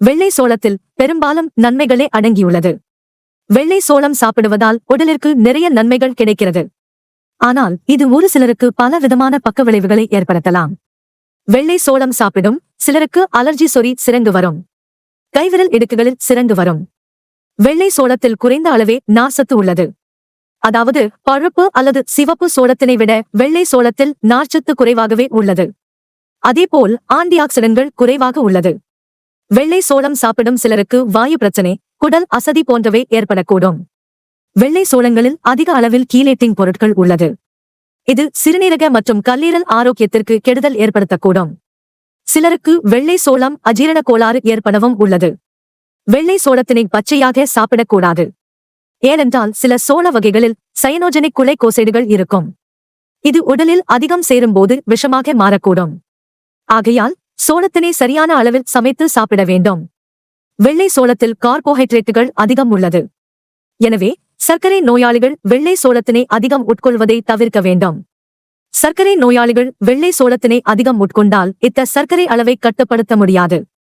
வெள்ளை சோளத்தில் பெரும்பாலும் நன்மைகளே அடங்கியுள்ளது. வெள்ளை சோளம் சாப்பிடுவதால் உடலிற்கு நிறைய நன்மைகள் கிடைக்கிறது. ஆனால் இது ஒரு சிலருக்கு பல விதமான பக்க விளைவுகளை ஏற்படுத்தலாம். வெள்ளை சோளம் சாப்பிடும் சிலருக்கு அலர்ஜி சொறி சிறங்கு வரும். கைவிரல் இடுக்குகளில் சிறங்கு வரும். வெள்ளை சோளத்தில் குறைந்த அளவே நார்ச்சத்து உள்ளது. அதாவது பழுப்பு அல்லது சிவப்பு சோளத்தினை விட வெள்ளை சோளத்தில் நார்ச்சத்து குறைவாகவே உள்ளது. அதேபோல் ஆன்டிஆக்சிடன்ட்கள் குறைவாக உள்ளது. வெள்ளை சோளம் சாப்பிடும் சிலருக்கு வாயு பிரச்சனை குடல் அசதி போன்றவை ஏற்படக்கூடும். வெள்ளை சோளங்களில் அதிக அளவில் கீலேட்டிங் பொருட்கள் உள்ளது. இது சிறுநீரக மற்றும் கல்லீரல் ஆரோக்கியத்திற்கு கெடுதல் ஏற்படுத்தக்கூடும். சிலருக்கு வெள்ளை சோளம் அஜீரண கோளாறு ஏற்படவும் உள்ளது. வெள்ளை சோளத்தினை பச்சையாக சாப்பிடக்கூடாது. ஏனென்றால் சில சோள வகைகளில் சயனோஜெனிக் குலைக்கோசைடுகள் இருக்கும். இது உடலில் அதிகம் சேரும்போது விஷமாக மாறக்கூடும். ஆகையால் சோளத்தினை சரியான அளவில் சமைத்து சாப்பிட வேண்டும். வெள்ளை சோளத்தில் கார்போஹைட்ரேட்டுகள் அதிகம் உள்ளது. எனவே சர்க்கரை நோயாளிகள் வெள்ளை சோளத்தினை அதிகம் உட்கொள்வதை தவிர்க்க வேண்டும். சர்க்கரை நோயாளிகள் வெள்ளை சோளத்தினை அதிகம் உட்கொண்டால் இத்த சர்க்கரை அளவை கட்டுப்படுத்த முடியாது.